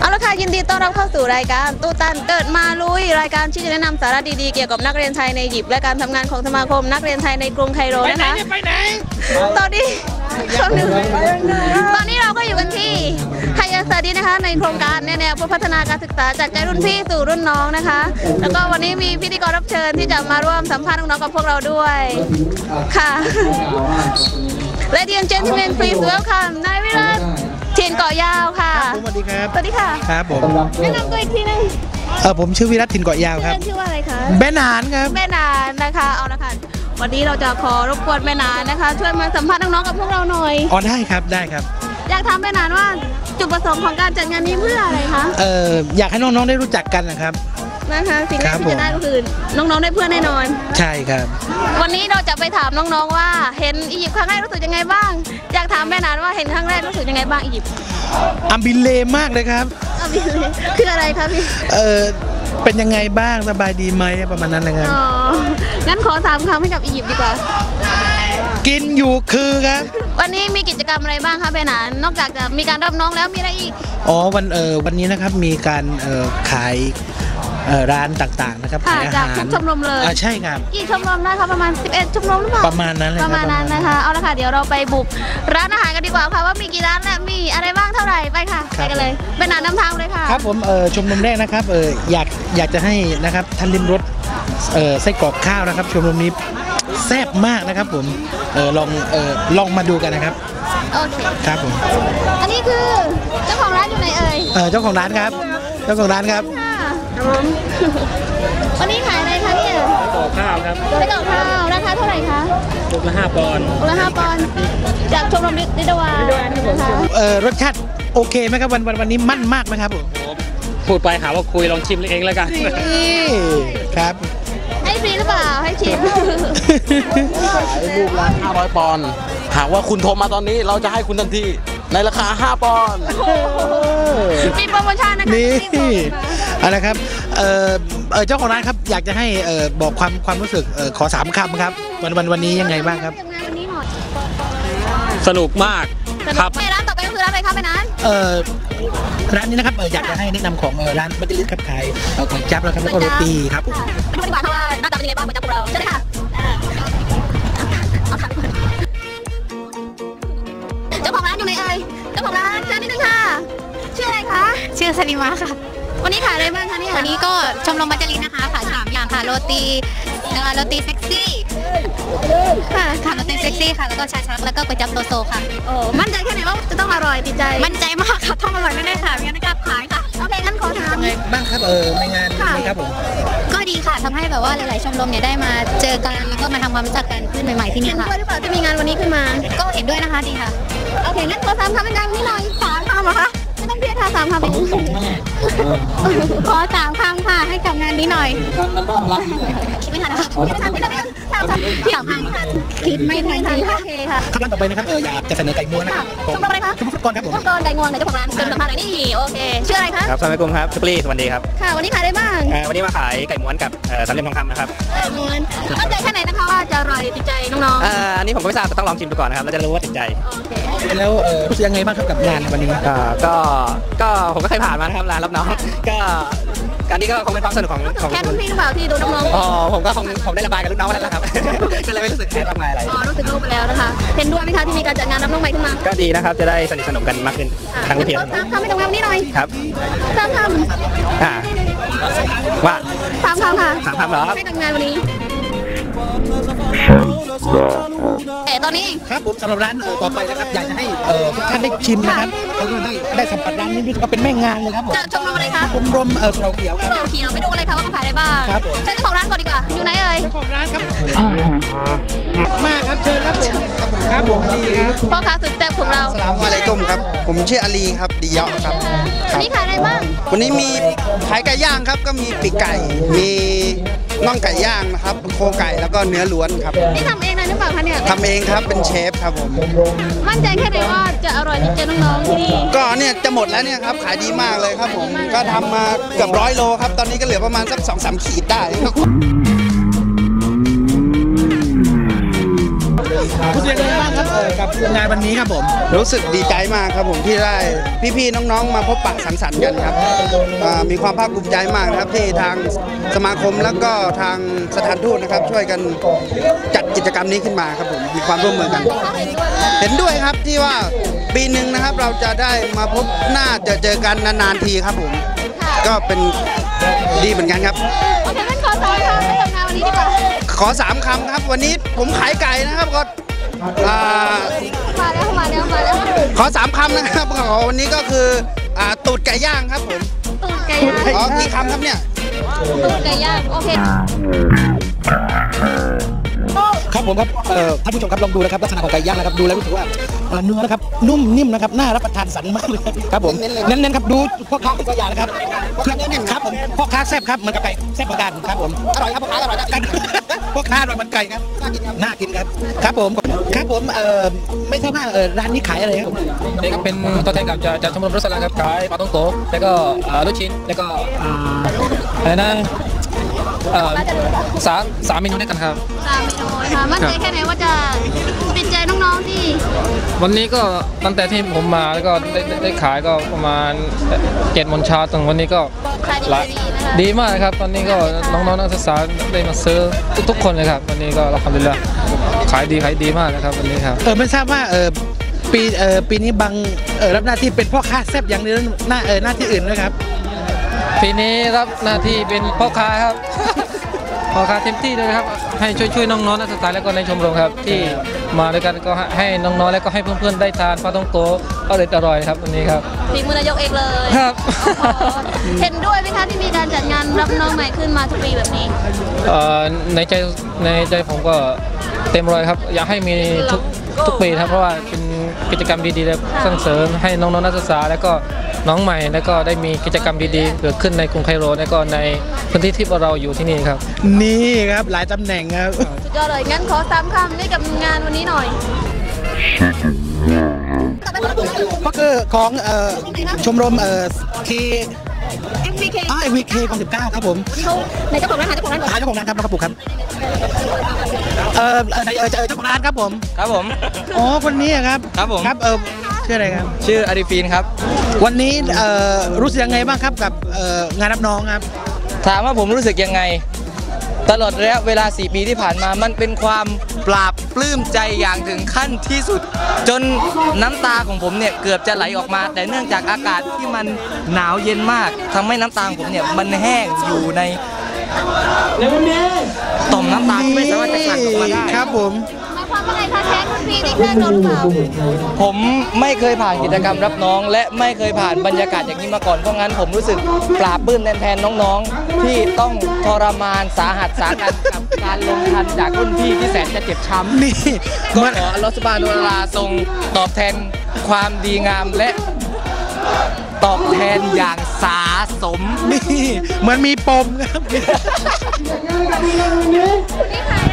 เอาละค่ะยินดีต้อนรับเข้าสู่รายการตูตันเกิดมาลุยรายการที่จะแนะนำสาระดีๆเกี่ยวกับนักเรียนไทยในอียิปต์และการทำงานของสมาคม นักเรียนไทยในกรุงไคโรนะคะ ไปไหน ตอนนี้ช่วงหนึ่งตอนนี้เราก็อยู่กันที่ไฮยาสดีนะคะ ในโครงการแนวเพื่อพัฒนาการศึกษาจากใจรุ่นพี่สู่รุ่นน้องนะคะ แล้วก็วันนี้มีพิธีกรรับเชิญที่จะมาร่วมสัมภาษณ์น้องๆกับพวกเราด้วยค่ะ Ladies and gentlemen please welcome นายวิรัต เทียนเกาะยาวค่ะสวัสดีครับสวัสดีค่ะ ครับผมแนะนำตัวอีกทีหนึงเออผมชื่อวิรัตถิ่นเกาะยาวครับเล่นชื่อว่าอะไรคะ แม่นานครับ แม่นานนะคะ เอาละค่ะ วันนี้เราจะขอรบกวนแม่นานนะคะ ช่วยมาสัมภาษณ์น้องๆกับพวกเราหน่อย อ๋อได้ครับ ได้ครับ อยากถามแม่นานว่าจุดประสงค์ของการจัดงานนี้เพื่ออะไรคะ เอออยากให้น้องๆได้รู้จักกันนะครับ นะคะสิ่งแรครักบที่จะได้ก็คือน้องๆได้เพื่อนแน่นอน ใช่ครับ วันนี้เราจะไปถามน้องๆว่าเห็นอียิปต์ครั้งแรกรู้สึกยังไงบ้างอยากถามแม่นานว่าเห็นครั้งแรกรู้สึกยังไงบ้างอียิปต์อัมบิเลมากเลยครับเอาพี่เลยคืออะไรคะพี่เออเป็นยังไงบ้างสบายดีไหมประมาณนั้นเลยครับ อ๋องั้นขอสามคำให้กับอียิปต์ดีกว่า กินอยู่คือครับ วันนี้มีกิจกรรมอะไรบ้างคะแม่นานนอกจากจะมีการรับน้องแล้วมีอะไรอีก อ๋อวันเออวันนี้นะครับมีการเออขายเออ ร้านต่างๆนะครับค่ะขายอาจากหารทุกชมรมเลย อ่าใช่ครับ กี่ชมรมนะคะประมาณ 11 ชมรมหรือเปล่าประมาณนั้นเลยปครับระมาณนั้นนะคะ เอาละค่ะ เดี๋ยวเราไปบุกร้านอาหารกันดีกว่าค่ะ ว่ามีกี่ร้านและมีอะไรบ้างเท่าไหร่ไปค่ะไปกันเลยเป็นหนานนำทางเลยค่ะ ครับผมเออชมรมแรกนะครับเอออยากอยากจะให้นะครับท่านริมรสเออไส้กรอกข้าวนะครับ ชมรมนี้แซ่บมากนะครับผมเออลองเออลองมาดูกันนะครับโอเค ครับผมอันนี้คือเจ้าของร้านอยู่ไหนเอ่ย เออเจ้าของร้านครับ เจ้าของร้านครับ ค่ะ วันนี้ขายอะไรคะเนี่ยต่อข้าวครับไส้กรอกข้าวราคาเท่าไหร่คะลูกละห้าปอนด์องค์ละห้าปอนด์จากชมรมดิดวานะคะเออรสชาติโอเคไหมครับวันวันวันนี้มั่นมากไหมครับผมพูดไปหาว่าคุยลองชิมเองแล้วกัน นี่ครับ ให้ฟรีหรือเปล่าให้ชิม ขายลูกละ500ปอนด์หากว่าคุณโทรมาตอนนี้เราจะให้คุณทันที ในราคา 5 ปอนด์มีโปรโมชั่นนะคะนี่รีบบอกนะคะเอาละครับเออเออเจ้าของร้านครับอยากจะให้เออบอกความความรู้สึกเออขอสามคำครับ วันวันวันนี้ยังไงบ้างครับทำงานวันนี้หน่อยสนุกมากสนุครักบไปร้านต่อไปก็คือร้านอะไรคะไปนั้นเออร้านนี้นะครับเอออยากจะให้แนะนำของเออร้านบัตเตอร์ลิสครับขายเออของจับแล้วครับแล้วก็โรตีครับค่ะไปดูดีกว่าค่ะว่าหน้าตาเป็นยังไงบ้างเหมือนจับพวกเราใช่ไหมคะ จ้าของร้านเชิญนิดนึงค่ะ ชื่ออะไรคะ ชื่อสลิมาค่ะ วันนี้ขายอะไรบ้างคะเนี่ยวันนี้ก็ชมรมบัจจรินนะคะขายสามอย่าง ค่ะโรตีเอ่อโรตีเซ็กซี่ค่ะค่ะโรตีเซ็กซี่ค่ะแล้วก็ชาชักแล้วก็ก๋วยจั๊บโลโซค่ะโอ้มั่นใจแค่ไหนว่าจะต้องอร่อยติดใจ มั่นใจมากค่ะต้องอร่อยแน่ๆค่ะไม่งั้นไม่กล้าขายค่ะโอเคงั้นขอถามยังไงบ้างครับเออในงานนี้ครับผมก็ดีค่ะทำให้แบบว่าหลาย ๆ ชมรมเนี่ยได้มาเจอกันแล้วก็มาทำความรู้จักกันขึ้นใหม่ ๆ ที่เห็นี่นค่ะ ด้วยหรือเปล่าที่มีงานวันนี้ขึ้นมา ก็เห็นด้วยนะคะดีค่ะ โอเคงั้นขอสามคำในงานวันนี้หน่อยสามคำเหรอคะ ไม่ต้องเพียรค่ะสามคำเองขอสามคำค่ะให้กับงานนี้หน่อยคิดไม่ทันนะคะคิดไม่ทันคิดไม่ทันสามคำสามคำคิดไม่ทันจริงโอเคค่ะครับร้านต่อไปนะครับเอออยากจะเสนอไก่ม้วนนะครับชมรมอะไรคะชมรมฟุตบอลครับผมชมรมไก่งวงในเจ้าของร้านเชิญสัมภาษณ์หน่อยนี่โอเคชื่ออะไรคะครับสวัสดีครับชุกลี่สวัสดีครับค่ะวันนี้ขายอะไรบ้างเอ่อวันนี้มาขายไก่ม้วนกับเอ่อสามเหลี่ยมทองคำนะครับไก่ม้วนมั่นใจแค่ไหนนะคะว่าจะอร่อยติดใจน้องเอ่ออันนี้ผมก็ไม่ทราบแต่ต้องลองชิมดูก่อนนะครับแล้วจะรู้ว่าติดใจๆโอเค แล้วเออรู้สึกยังไงบ้างครับกับงานวันนี้เอ่อก็ก็ผมก็เคยผ่านมานะครับร้านรับน้องก็การนี้ก็คงเป็นความสนุกของของแค่คุรุ่ณนพี่หรือเปล่าที่ดูน้องอ๋อผมก็คงผมได้ระบายกับลูกน้องไปแล้วนะครับก็เลยไม่รู้สึกแค้นมากมายอะไรๆอ๋อรู้สึกโล่งไปแล้วนะคะเห็นด้วยไหมคะที่มีการจัดงานรับน้องใหม่ขึ้นมาก็ดีนะครับจะได้สนิทสนมกันมากขึ้นทั้งงั้นเพียขงอสามคำให้กับงานวันนี้หน่อยครับสามคอ่าว่าำสามคำค่ะสามคำเหรอครับให้กับงานวันนี้ เอ๋ตอนนี้ครับผมสำหรับร้านเออต่อไปนะครับอยากจะให้เออทุกท่านได้ชิมนะครับแล้วก็ได้ได้สัมผัสร้านนี้ด้วยก็เป็นแม่งานเลยครับผมจะชมรมอะไรคะชมรมเออเราเขียวครับ เราเขียวไปดูอะไรคะว่าเขาขายอะไรบ้างครับผม เชิญเจ้าของร้านก่อนดีกว่า อยู่ไหนเอ่ย เจ้าของร้านครับมาครับเชิญครับผมครับผมดีครับพ่อค้าสุดแซ่บของเราสลามอะลัยกุมครับ ผมชื่ออาลีครับดีเยาะครับ วันนี้ขายอะไรบ้าง วันนี้มีขายไก่ย่างครับก็มีปีกไก่ มี น่องไก่ย่างนะครับโครงไก่แล้วก็เนื้อล้วนครับนี่ทำเองเลยหรือเปล่าคะเนี่ยทำเองครับเป็นเชฟครับผมมั่นใจแค่ไหนว่าจะอร่อยติดใจน้องๆที่นี่ก็เนี่ยจะหมดแล้วเนี่ยครับขายดีมากเลยครับผมก็ทำมาเกือบร้อยโลครับตอนนี้ก็เหลือประมาณสักสองสามขีดได้ครับรู้สึกยังไงบ้างครับ เออกับงานวันนี้ครับผม รู้สึกดีใจมากครับผมที่ได้พี่ๆน้องๆ มาพบปะสังสรรค์กันครับอ่ามีความภาคภูมิใจมากนะครับที่ทางสมาคมแล้วก็ทางสถานทูตนะครับ ช่วยกันจัดกิจกรรมนี้ขึ้นมาครับผมมีความร่วมมือกัน เห็นด้วยครับที่ว่าปีหนึ่งนะครับเราจะได้มาพบหน้าจะเจอกันนานๆทีครับผม ก็เป็นดีเหมือนกันครับ โอเคงั้นขอสอนค่ะไปทำงานวันนี้ดีกว่า ขอสามคำครับ วันนี้ผมขายไก่นะครับก็ อ่ามาแล้วมาแล้วมาแล้วขอสามคำนะครับขอวันนี้ก็คืออ่าตูดไก่ย่างครับผมตูดไก่ย่างอ๋อกี่คำครับเนี่ยตูดไก่ย่างโอเค ครับผมครับเอ่อท่านผู้ชมครับลองดูนะครับลักษณะของไก่ย่างนะครับดูแล้วรู้สึกว่าเอ่อเนื้อนะครับนุ่มนิ่มนะครับน่ารับประทานสันมากเลยครับผมเน้นๆครับดูพ่อค้าเป็นตัวอย่างนะครับพ่อค้าเน้นๆครับผมพ่อค้าแซ่บครับเหมือนกับไก่แซ่บเหมือนกันครับผมอร่อยครับพ่อค้าอร่อยนะพ่อค้าอร่อยเหมือนไก่ครับน่ากินครับครับผมครับผมเอ่อไม่ทราบว่าเอ่อร้านนี้ขายอะไรครับนี่ก็เป็นตัวแทนกับจากจากชมรมรถสลังครับขายปลาต้องโตแล้วก็เอ่อลูกชิ้นแล้วก็อ่าอะไรนะเอ่อ สามสามเมนูด้วยกันครับสามเมนูนะคะมั่นใจแค่ไหนว่าจะติดใจน้องๆที่ วันนี้ก็ตั้งแต่ที่ผมมาแล้วก็ได้ได้ได้ขายก็ประมาณเจ็ดโมงเช้าถึงวันนี้ก็ขายดีหลายดีนะคะดีมากครับ ตอนนี้ก็น้องๆนักศึกษาได้มาซื้อทุกๆคนเลยครับ วันนี้ก็เราทำดีแล้วขายดีขายดีมากนะครับวันนี้ครับเออไม่ทราบว่าเออปีเออปีนี้บังเออรับหน้าที่เป็นพ่อค้าแซ่บอย่างเดียวหน้าเออหน้าที่อื่นด้วยครับปีนี้รับหน้าที่เป็นพ่อค้าครับ พ่อค้าเต็มที่เลยครับ ให้ช่วยช่วยน้องๆนักศึกษาแล้วก็ในชมรมครับ ที่มาด้วยกันก็ให้น้องๆแล้วก็ให้เพื่อนๆได้ทานปลาต้องโตอร่อยอร่อยครับวันนี้ครับฝีมือนายกเองเลยครับโอ้โหเห็นด้วยไหมคะที่มีการจัดงานรับน้องใหม่ขึ้นมาทุกปีแบบนี้เอ่อในใจในใจผมก็เต็มร้อยครับ อยากให้มีทุกทุกปีครับเพราะว่าเป็นกิจกรรมดีๆและสร้างเสริมให้น้องๆนักศึกษาแล้วก็ น้องใหม่แล้วก็ได้มีกิจกรรมดีๆ เกิดขึ้นในกรุงไคโรแล้วก็ในพื้นที่ที่เราอยู่ที่นี่ครับ นี่ครับหลายตำแหน่งครับสุดยอดเลยงั้นขอสามคำให้กับงานวันนี้หน่อยก็คือของเอ่อชมรมเอ่อเค MVK อ่า MVK ของ19ครับผมเขาในเจ้าของร้านหาเจ้าของร้านก่อนหาเจ้าของร้านครับน้องกระปุกครับเออเออเออเจอเจ้าของร้านครับผม ครับผม อ๋อคนนี้อะครับ ครับผม ครับเออ ชื่ออะไรครับ ชื่ออาริฟีนครับ วันนี้เอ่อรู้สึกยังไงบ้างครับกับเอ่องานรับน้องครับ ถามว่าผมรู้สึกยังไง ตลอดระยะเวลา 4 ปีที่ผ่านมามันเป็นความปราบปลื้มใจอย่างถึงขั้นที่สุด จนน้ำตาของผมเนี่ยเกือบจะไหลออกมา แต่เนื่องจากอากาศที่มันหนาวเย็นมากทำให้น้ำตาของผมเนี่ยมันแห้งอยู่ในต่อมน้ำตาที่ไม่สามารถจะกลั่นออกมาได้ครับผม หมายความว่าไงคะแท็กรุ่นพี่ที่แกล้งเราหรือเปล่าผมไม่เคยผ่านกิจกรรมรับน้อง และไม่เคยผ่านบรรยากาศอย่างนี้มาก่อนเพราะงั้นผมรู้สึกปลาบปลื้มแทนน้องๆ ที่ต้องทรมานสาหัสสากันกับการลงทันจากรุ่นพี่ที่แสนจะเจ็บช้ำนี่ก็มันขออัลลอฮฺซุบฮานุวะตะอาลาทรงตอบแทนความดีงามและตอบแทนอย่างสาสมนี่เหมือนมีปมครับ นี่ขายอะ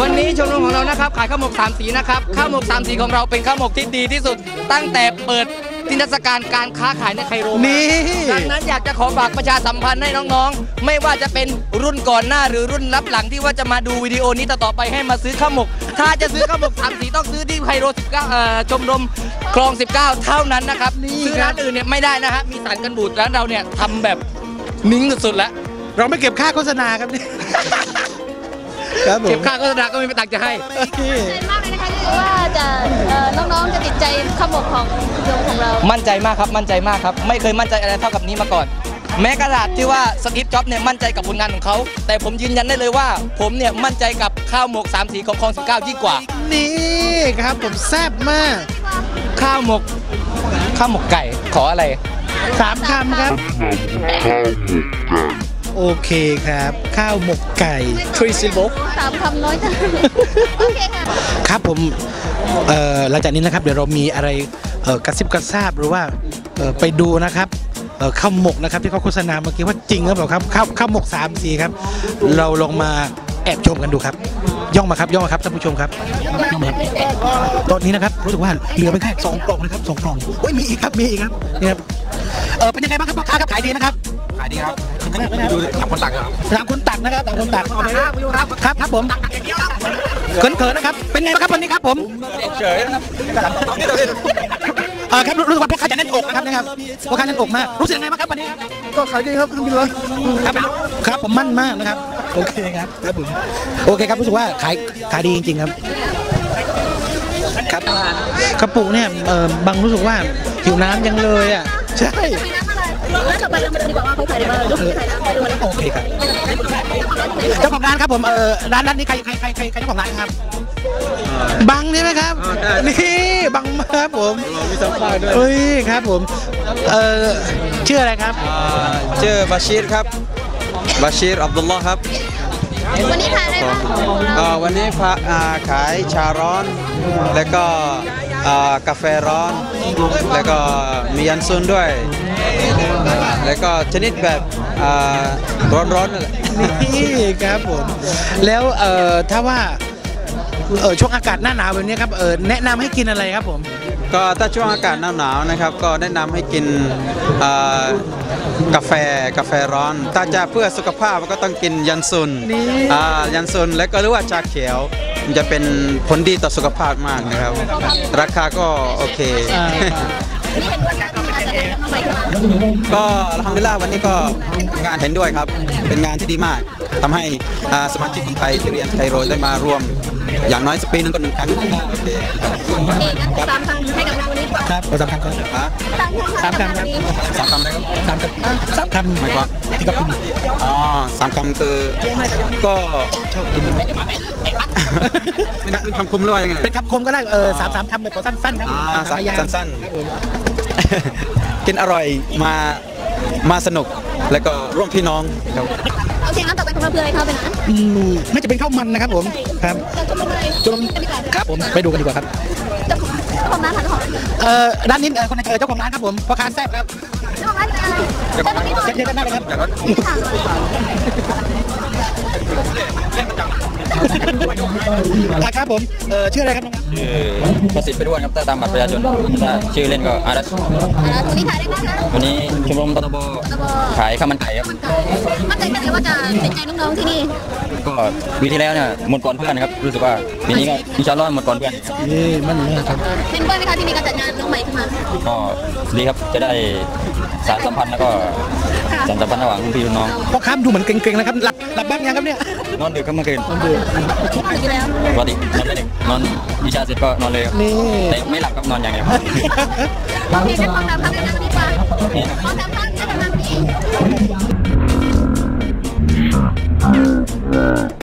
วันนี้ชมรมของเรานะครับขายข้าวหมกสามสีนะครับข้าวหมกสามสีของเราเป็นข้าวหมกที่ดีที่สุด ตั้งแต่เปิดทินรศการการค้าขายในไคโรมานี่ ดังนั้นอยากจะขอฝากประชาสัมพันธ์ให้น้องๆ ไม่ว่าจะเป็นรุ่นก่อนหน้าหรือรุ่นรับหลังที่ว่าจะมาดูวิดีโอนี้ต่อๆไปให้มาซื้อข้าวหมก ถ้าจะซื้อข้าวหมกสามสีต้องซื้อที่ไคโร19เอ่อชมรมคลอง 19 เท่านั้นนะครับซื้อร้านอื่นเนี่ยไม่ได้นะฮะมีสารกันบูดร้านเราเนี่ยทำแบบนิ่งสุดๆแล้ว เราไม่เก็บค่าโฆษณาครับนี่ ครับผม เก็บค่าโฆษณาก็ไม่มีตังค์จะให้ ใจมากเลยนะคะที่ว่าจะเอ่อน้องๆจะติดใจขมกของโยมของเรา มั่นใจมากครับ มั่นใจมากครับ ไม่เคยมั่นใจอะไรเท่ากับนี้มาก่อน แม้กระดาษที่ว่าสตีฟจ็อบส์เนี่ยมั่นใจกับผลงานของเขา แต่ผมยืนยันได้เลยว่า ผมเนี่ยมั่นใจกับข้าวหมกสามสีของคลอง19ยิ่งกว่า นี่ครับผมแซ่บมากข้าวหมก ข้าวหมกไก่ขออะไร สามคำครับ โอเคครับ ข้าวหมกไก่ Three syllable สามคำน้อยจังโอเคค่ะครับผมเอ่อหลังจากนี้นะครับเดี๋ยวเรามีอะไรเอ่อกระซิบกระซาบหรือว่าเอ่อไปดูนะครับเอ่อข้าวหมกนะครับที่เขาโฆษณาเมื่อกี้ว่าจริงหรือเปล่าครับข้าวข้าวหมกสามสีครับ เราลองมาแอบชมกันดูครับ ย่องมาครับย่องมาครับท่านผู้ชมครับย่องมาครับตอนนี้นะครับรู้สึกว่าเหลือไปแค่สองกล่องนะครับสองกล่องโอ้ยมีอีกครับมีอีกครับนี่ครับเออเป็นยังไงบ้างครับพ่อค้าครับขายดีนะครับขายดีครับดูสามคนตักครับสามคนตักนะครับสามคนตักครับครับครับผมเขินๆนะครับ เป็นไงบ้างครับวันนี้ครับผมเฉยนะครับเออครับรู้รู้สึกว่าพ่อค้าจะแน่นอกนะครับนะครับพ่อค้าแน่นอกมากรู้สึกยังไงบ้างครับวันนี้ครับก็ขายดีครับคุณพี่เลยครับครับผมมั่นมากนะครับโอเคครับครับผมโอเคครับรู้สึกว่าขายขายดีจริง ๆ ครับครับกระปุกเนี่ยเออบางรู้สึกว่าหิวน้ำยังเลยอะใช่ แล้วต่อไปเรามาดูดีกว่าว่าเขาขายได้บ้างรู้สึกขายได้ไปดูมันโอเคครับเจ้าของร้านครับผมเออร้านร้านนี้ใครใครใครใครใครเจ้าของร้านครับบังใช่ไหมครับนี่บังมาครับผมมีสัมภาษณ์ด้วยเฮ้ยครับผมเออชื่ออะไรครับชื่อบาชีรครับบาชีรอับดุลลอฮ์ครับวันนี้ขายอะไรบ้างเอ่อวันนี้พาอ่าขายชาร้อน แล้วก็อ่ากาแฟร้อน แล้วก็มียันซุนด้วย แล้วก็ชนิดแบบอ่าร้อนๆนั่นแหละนี่ครับผมแล้วเอ่อถ้าว่าเออช่วงอากาศหน้าหนาวแบบนี้ครับเออแนะนำให้กินอะไรครับผม ก็ถ้าช่วงอากาศหนาวๆนะครับ ก็แนะนำให้กินอ่ากาแฟกาแฟร้อน ถ้าจะเพื่อสุขภาพก็ต้องกินยันซุนนี่อ่ายันซุนแล้วก็หรือว่าชาเขียวมันจะเป็นผลดีต่อสุขภาพมากนะครับ ราคาก็โอเคอ่า ก็อัลฮัมดุลิลลาห์วันนี้ก็งานเห็นด้วยครับ เป็นงานที่ดีมากทำให้อ่าสมาชิกคนไทยที่เรียนไคโรได้มารวม อย่างน้อยสักปีหนึงก็หนึ่งครั้งโอเคสามคำให้กับเราวันนี้ครับเอาสามคำครับฮะสามคำครับสามคำนะครับสามคำสามคำไม่ว่าที่กับคุณอ๋อสามคำคือก็ชอบกินเป็นคำคุมหรือว่ายังไงเป็นคำคมก็ได้เออสามสามคำแบบสั้นๆครับอ่าสามพยางค์สั้นๆ กินอร่อยมามาสนุกแล้วก็ร่วมพี่น้องครับโอเคงั้นต่อไปคุณมาเพื่อให้เข้าไปนะอืมไม่จะเป็นข้าวมันนะครับผมครับจะชมอะไรจนครับผมไปดูกันดีกว่าครับเจ้าของเจ้าของร้านขายของเอ่อร้านนี้เอ่อคนในเออเจ้าของร้านครับผมพ่อค้าแซ่บครับเจ้าของร้านเป็นอะไรเจ้าของที่เชิญๆได้เลยครับอะ ครับผมเออชื่ออะไรครับน้องครับประสิทธิ์ไปด้วยครับถ้าตามบัตรประชาชนถ้าชื่อเล่นก็อารัสอ่าตรงนี้ขายได้บ้างนะวันนี้ชมรมตตบขายข้าวมันไก่ครับมั่นใจกันเลยว่าจะเป็นใจน้องๆที่นี่ก็ปีที่แล้วเนี่ยหมดก่อนเพื่อนครับรู้สึกว่าปีนี้ก็อินชาอัลลอฮ์หมดก่อนเพื่อนนี่มันมากครับเห็นด้วยไหมคะที่มีการจัดงานน้องใหม่ขึ้นมาก็ดีครับจะได้สารสัมพันธ์แล้วก็สารสัมพันธ์ระหว่างรุ่นพี่รุ่นน้องพ่อค้าดูเหมือนเก่งๆนะครับหลับหลับบ้างยังครับเนี่ย นอนดึกครับเมื่อคืนอยู่แล้วปกตินอนไม่ดึกนอนอิชาเสร็จก็นอนเลยครับนี่แต่ไม่หลับครับนอนอย่างเดียวโอเคงั้นขอตามภาพกันนะวันนี้ป่ะขอตามภาพกันนะวันนี้